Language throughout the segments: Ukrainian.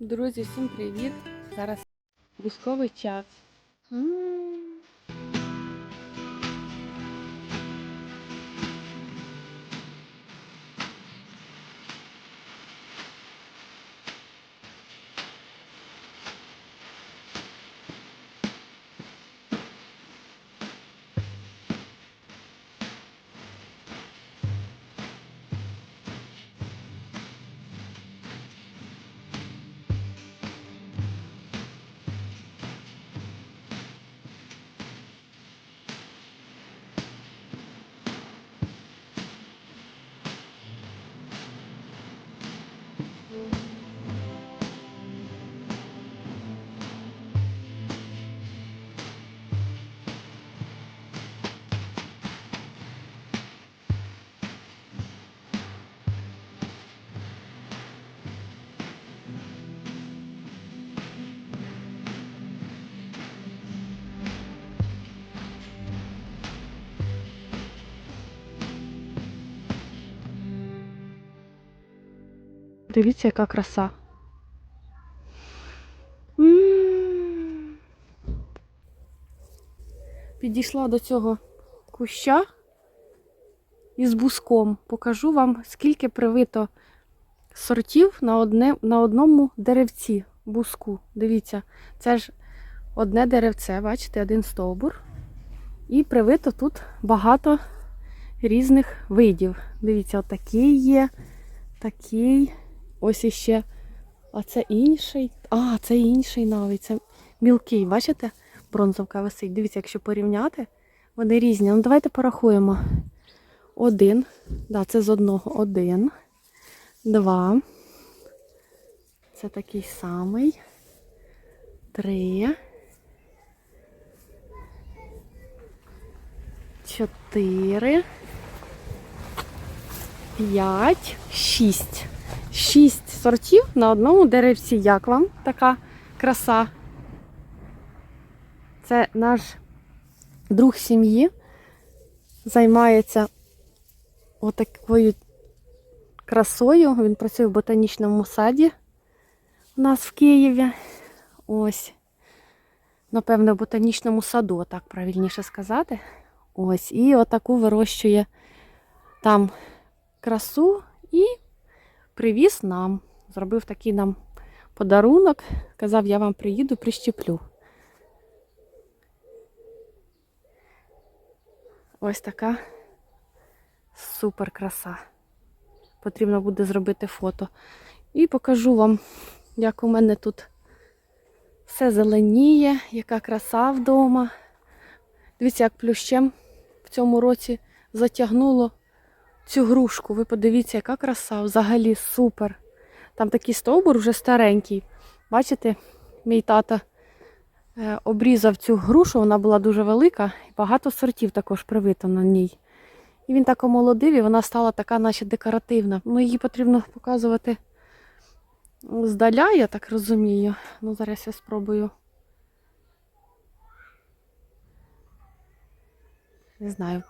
Друзі, всім привіт! Зараз військовий час. Дивіться, яка краса. Підійшла до цього куща із буском. Покажу вам, скільки привито сортів на, одне, на одному деревці буску. Дивіться, це ж одне деревце, бачите, один стовбур. І привито тут багато різних видів. Дивіться, отакий є, такий. Ось іще. А це інший. А, це інший навіть. Це мілкий. Бачите? Бронзовка висить. Дивіться, якщо порівняти, вони різні. Ну, давайте порахуємо. Один. Да, це з одного один. Два. Це такий самий. Три. Чотири. П'ять. Шість. Шість сортів на одному деревці. Як вам така краса? Це наш друг сім'ї займається отакою красою. Він працює в ботанічному саді у нас в Києві. Ось. Напевно, в ботанічному саду, так правильніше сказати. Ось. І отаку вирощує там красу і привіз нам. Зробив такий нам подарунок. Казав, я вам приїду, прищеплю. Ось така супер краса. Потрібно буде зробити фото. І покажу вам, як у мене тут все зеленіє, яка краса вдома. Дивіться, як плющем в цьому році затягнуло цю грушку. Ви подивіться, яка краса, взагалі супер. Там такий стовбур вже старенький. Бачите, мій тата е, обрізав цю грушу, вона була дуже велика, і багато сортів також привито на ній. І він так омолодив, і вона стала така, наче декоративна. Ну, її потрібно показувати здаля, я так розумію. Ну, зараз я спробую. Не знаю,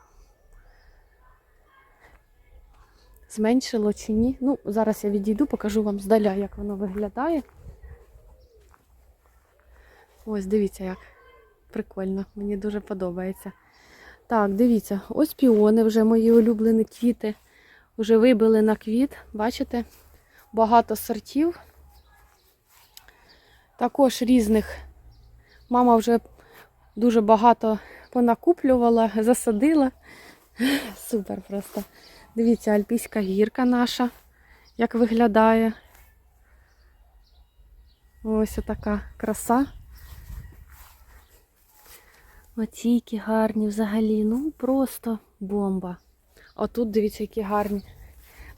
зменшило чи ні. Ну, зараз я відійду, покажу вам здаля, як воно виглядає. Ось, дивіться, як прикольно, мені дуже подобається. Так, дивіться, ось піони вже мої улюблені квіти. Вже вибили на квіт, бачите? Багато сортів. Також різних. Мама вже дуже багато понакуплювала, засадила. Супер просто. Дивіться, альпійська гірка наша, як виглядає. Ось така краса. Оці які гарні взагалі. Ну, просто бомба. А тут дивіться, які гарні.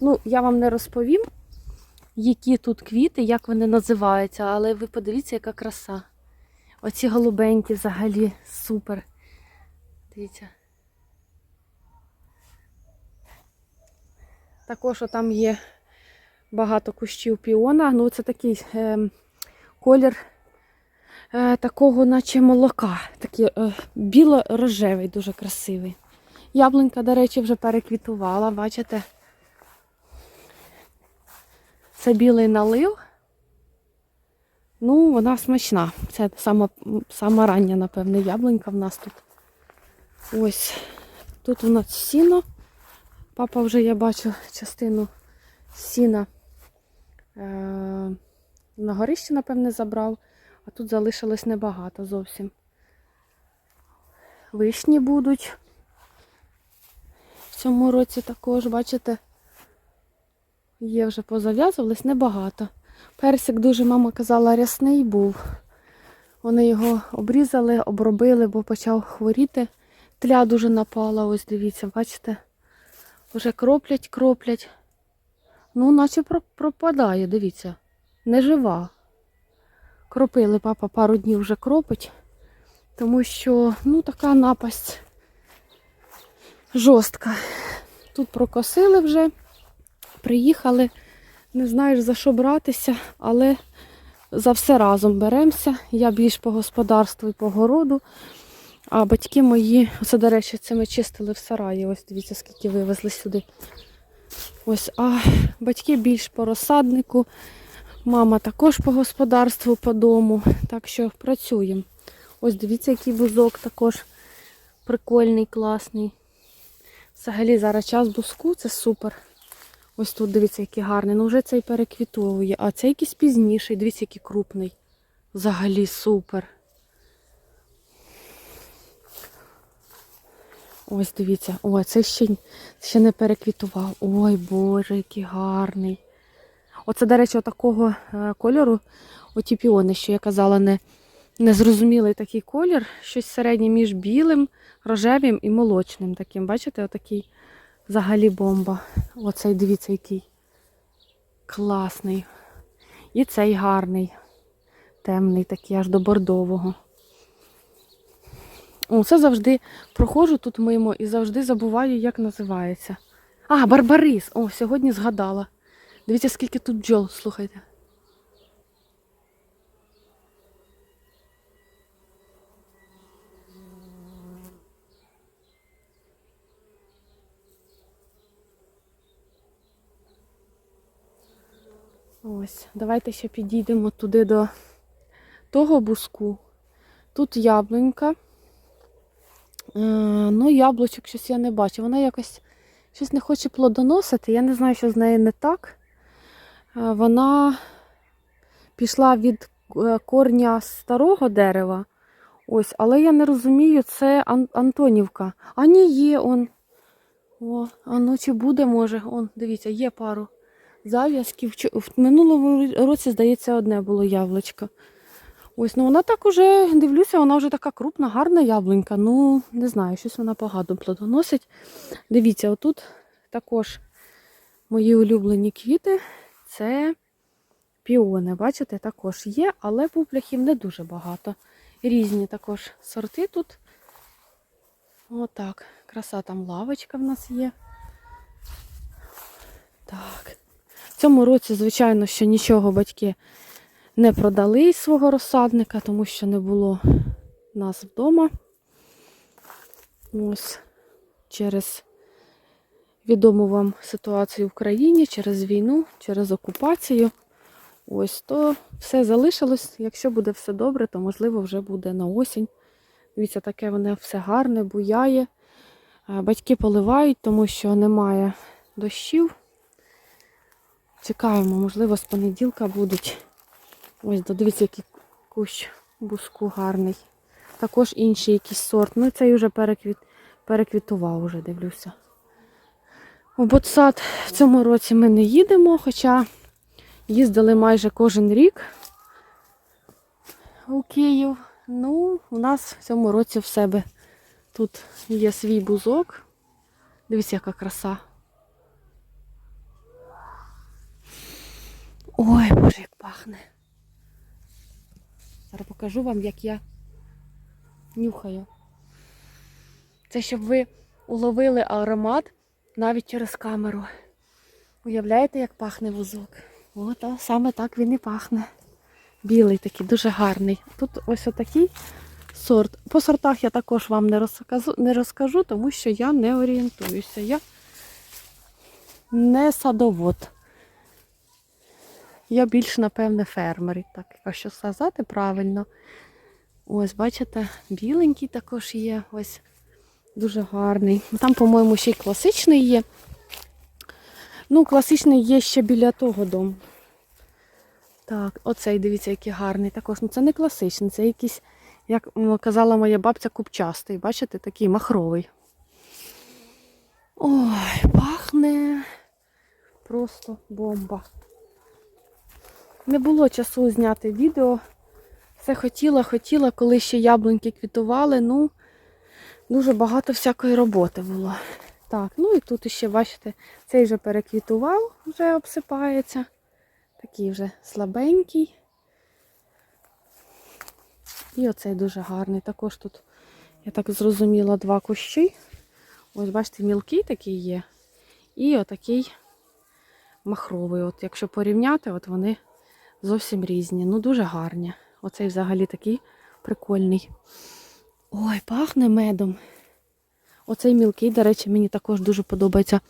Ну, я вам не розповім, які тут квіти, як вони називаються, але ви подивіться, яка краса. Оці голубенькі взагалі супер. Дивіться. Також там є багато кущів піона. Ну, це такий е, колір е, такого, наче молока. Такий е, біло-рожевий, дуже красивий. Яблунька, до речі, вже переквітувала, бачите? Це білий налив. Ну, вона смачна. Це сама, сама рання, напевне, яблунька в нас тут. Ось. Тут у нас сіно. Папа вже я бачу частину сіна е- на горищі, напевне, забрав, а тут залишилось небагато зовсім. Вишні будуть. В цьому році також, бачите, є вже позав'язувались небагато. Персик дуже, мама казала, рясний був. Вони його обрізали, обробили, бо почав хворіти. Тля дуже напала, ось дивіться, бачите? Вже кроплять, кроплять. Ну, наче пропадає, дивіться. Не жива. Кропили папа пару днів вже кропить, тому що ну, така напасть жорстка. Тут прокосили вже, приїхали. Не знаєш за що братися, але за все разом беремося. Я більш по господарству і по городу. А батьки мої, це, до речі, це ми чистили в сараї. Ось дивіться, скільки вивезли сюди. Ось, а батьки більш по розсаднику, мама також по господарству, по дому. Так що працюємо. Ось дивіться, який бузок також прикольний, класний. Взагалі зараз час бузку, це супер. Ось тут дивіться, який гарний. Ну вже цей переквітовує, а цей якийсь пізніший, дивіться, який крупний. Взагалі супер. Ось дивіться, ой, це ще, ще не переквітував. Ой, Боже, який гарний. Оце, до речі, такого кольору, оті піони, що я казала, не, незрозумілий такий колір, щось середнє між білим, рожевим і молочним таким. Бачите, отакий взагалі бомба. Оцей, дивіться, який класний. І цей гарний, темний, такий, аж до бордового. О, це завжди проходжу тут мимо і завжди забуваю, як називається. А, Барбарис. О, сьогодні згадала. Дивіться, скільки тут бджол, слухайте. Ось, давайте ще підійдемо туди до того буску. Тут яблунька. Е, ну, яблучок щось я не бачу. Вона якось щось не хоче плодоносити. Я не знаю, що з нею не так. Е, вона пішла від е, корня старого дерева. Ось, але я не розумію, це Антонівка. А ні, є он. О, а ну чи буде, може. Он, дивіться, є пару зав'язків. В минулому році, здається, одне було яблучко. Ось, ну вона так уже, дивлюся, вона вже така крупна, гарна яблунька. Ну, не знаю, щось вона погано плодоносить. Дивіться, отут також мої улюблені квіти. Це піони. Бачите, також є, але пупляхів не дуже багато. Різні також сорти тут. Отак. Краса там лавочка в нас є. Так. В цьому році, звичайно, що нічого батьки не продали свого розсадника, тому що не було нас вдома. Ось через відому вам ситуацію в країні, через війну, через окупацію. Ось то все залишилось. Якщо буде все добре, то можливо вже буде на осінь. Дивіться, таке воно все гарне, буяє. Батьки поливають, тому що немає дощів. Чекаємо, можливо, з понеділка будуть. Ось, дивіться, який кущ буску гарний. Також інший якийсь сорт. Ну, цей вже переквіт, переквітував, уже дивлюся. У ботсад в цьому році ми не їдемо, хоча їздили майже кожен рік у Київ. Ну, у нас в цьому році в себе тут є свій бузок. Дивіться, яка краса. Ой, боже, як пахне. Зараз покажу вам, як я нюхаю. Це щоб ви уловили аромат навіть через камеру. Уявляєте, як пахне вузок? От, а саме так він і пахне. Білий такий, дуже гарний. Тут ось отакий сорт. По сортах я також вам не розкажу, не розкажу, тому що я не орієнтуюся. Я не садовод. Я більш, напевне, фермер. Так, якщо сказати правильно. Ось, бачите, біленький також є. Ось дуже гарний. Там, по-моєму, ще й класичний є. Ну, класичний є ще біля того дому. Так, оцей, дивіться, який гарний також. Ну, це не класичний, це якийсь, як казала моя бабця, купчастий. Бачите, такий махровий. Ой, пахне просто бомба. Не було часу зняти відео. Все хотіла, хотіла, коли ще яблуньки квітували. Ну, дуже багато всякої роботи було. Так, ну і тут ще, бачите, цей вже переквітував, вже обсипається. Такий вже слабенький. І оцей дуже гарний. Також тут, я так зрозуміла, два кущі. Ось, бачите, мілкий такий є. І отакий махровий. От якщо порівняти, от вони зовсім різні. Ну, дуже гарні. Оцей взагалі такий прикольний. Ой, пахне медом. Оцей мілкий, до речі, мені також дуже подобається.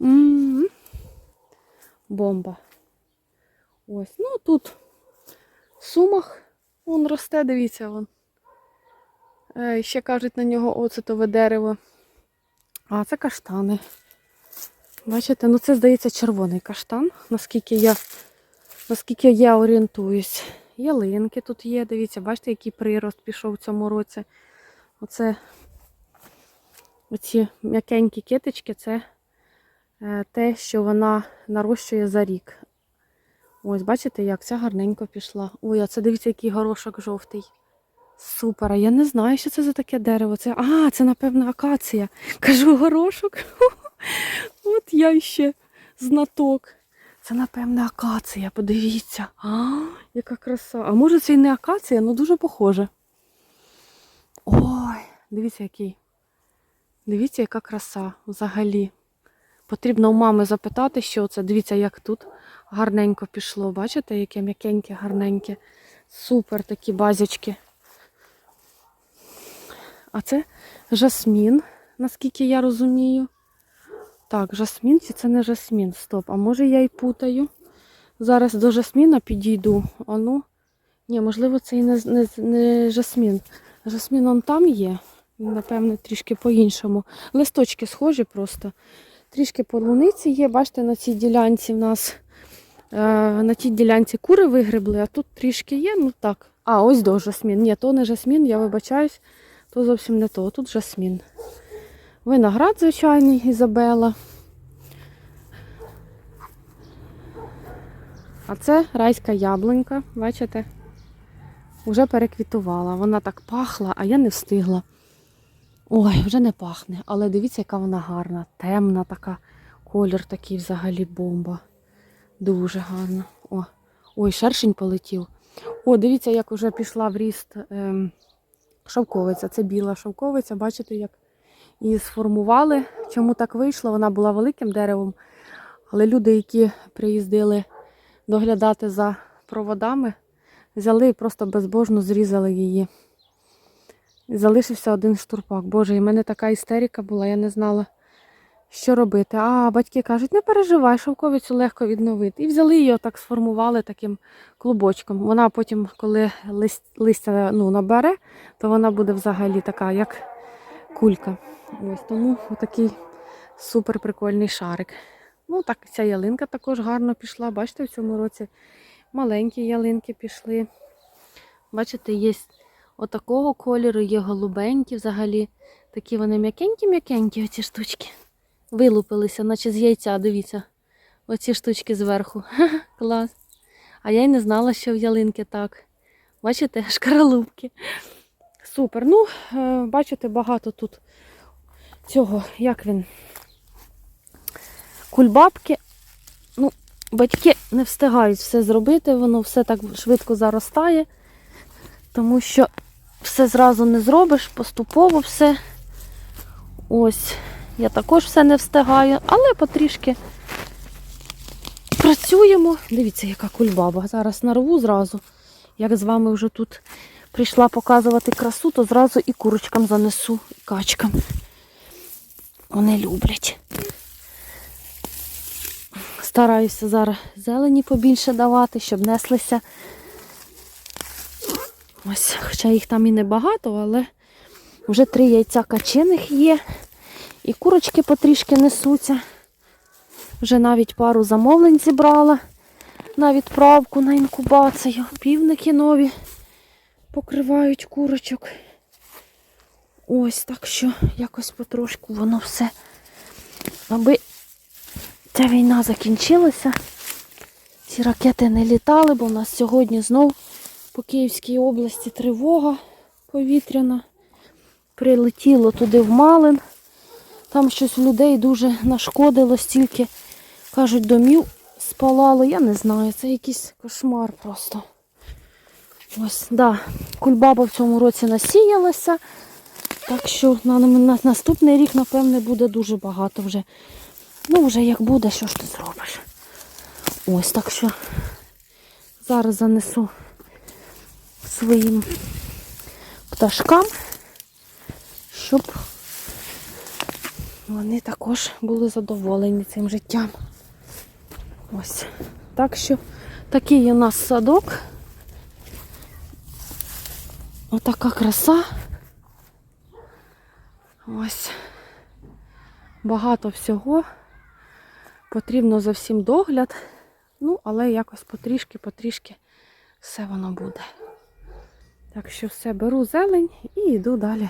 М-м-м. Бомба. Ось, ну тут сумах вон росте, дивіться, вон. Е, ще кажуть на нього оцетове дерево. А, це каштани. Бачите, ну це, здається, червоний каштан, наскільки я, наскільки я орієнтуюсь. Ялинки тут є, дивіться, бачите, який прирост пішов в цьому році. Оце оці м'якенькі китички, це е, те, що вона нарощує за рік. Ось, бачите, як ця гарненько пішла. Ой, а це дивіться, який горошок жовтий. Супер, я не знаю, що це за таке дерево. Це, а, це, напевно, акація. Кажу, горошок. От я ще знаток. Це, напевне, акація, подивіться. А, яка краса. А може це і не акація, ну дуже похоже. Ой, дивіться, який. Дивіться, яка краса взагалі. Потрібно у мами запитати, що це. Дивіться, як тут гарненько пішло. Бачите, яке м'якеньке, гарненьке. Супер такі базячки. А це жасмін, наскільки я розумію. Так, жасмін чи це не жасмін? Стоп. А може я і путаю. Зараз до жасміна підійду. А ну. Ні, можливо, це і не, не, не жасмін. Жасмін он там є. Напевне, трішки по-іншому. Листочки схожі просто. Трішки полуниці є. Бачите, на цій ділянці в нас е, на тій ділянці кури вигребли, а тут трішки є. Ну так. А, ось до жасмін. Ні, то не жасмін, я вибачаюсь, то зовсім не то. Тут жасмін. Виноград звичайний Ізабела. А це райська яблунька, бачите? Уже переквітувала. Вона так пахла, а я не встигла. Ой, вже не пахне. Але дивіться, яка вона гарна, темна така. Колір такий взагалі бомба. Дуже гарна. О, ой, шершень полетів. О, дивіться, як вже пішла в ріст ем, шовковиця. Це біла шовковиця. Бачите, як її сформували. Чому так вийшло? Вона була великим деревом. Але люди, які приїздили доглядати за проводами, взяли і просто безбожно зрізали її. І залишився один штурпак. Боже, і в мене така істерика була, я не знала, що робити. А батьки кажуть, не переживай, шовковицю легко відновити. І взяли її, отак сформували таким клубочком. Вона потім, коли лист, листя ну, набере, то вона буде взагалі така, як кулька. Ось тому такий супер прикольний шарик. Ну, так, ця ялинка також гарно пішла. Бачите, в цьому році маленькі ялинки пішли. Бачите, є отакого кольору, є голубенькі взагалі. Такі вони м'якенькі-м'якенькі, оці штучки. Вилупилися, наче з яйця, дивіться. Оці штучки зверху. Клас. А я й не знала, що в ялинки так. Бачите, шкаралупки. Супер. Ну, е, бачите, багато тут цього, як він, кульбабки. Ну, батьки не встигають все зробити, воно все так швидко заростає, тому що все зразу не зробиш, поступово все. Ось, я також все не встигаю, але потрішки працюємо. Дивіться, яка кульбаба. Зараз нарву зразу. Як з вами вже тут прийшла показувати красу, то зразу і курочкам занесу, і качкам. Вони люблять. Стараюся зараз зелені побільше давати, щоб неслися. Ось, хоча їх там і небагато, але вже три яйця качених є. І курочки потрішки несуться. Вже навіть пару замовлень зібрала на відправку на інкубацію. Півники нові покривають курочок. Ось так що якось потрошку воно все. Аби ця війна закінчилася. Ці ракети не літали, бо в нас сьогодні знов по Київській області тривога повітряна. Прилетіло туди в Малин. Там щось людей дуже нашкодило, стільки, кажуть, домів спалало. Я не знаю, це якийсь кошмар просто. Ось, да, кульбаба в цьому році насіялася. Так що на, на наступний рік, напевне, буде дуже багато вже. Ну, вже як буде, що ж ти зробиш? Ось так що зараз занесу своїм пташкам, щоб вони також були задоволені цим життям. Ось. Так що такий у нас садок. Отака краса. Ось. Багато всього. Потрібно за всім догляд. Ну, але якось потрішки-потрішки все воно буде. Так що все, беру зелень і йду далі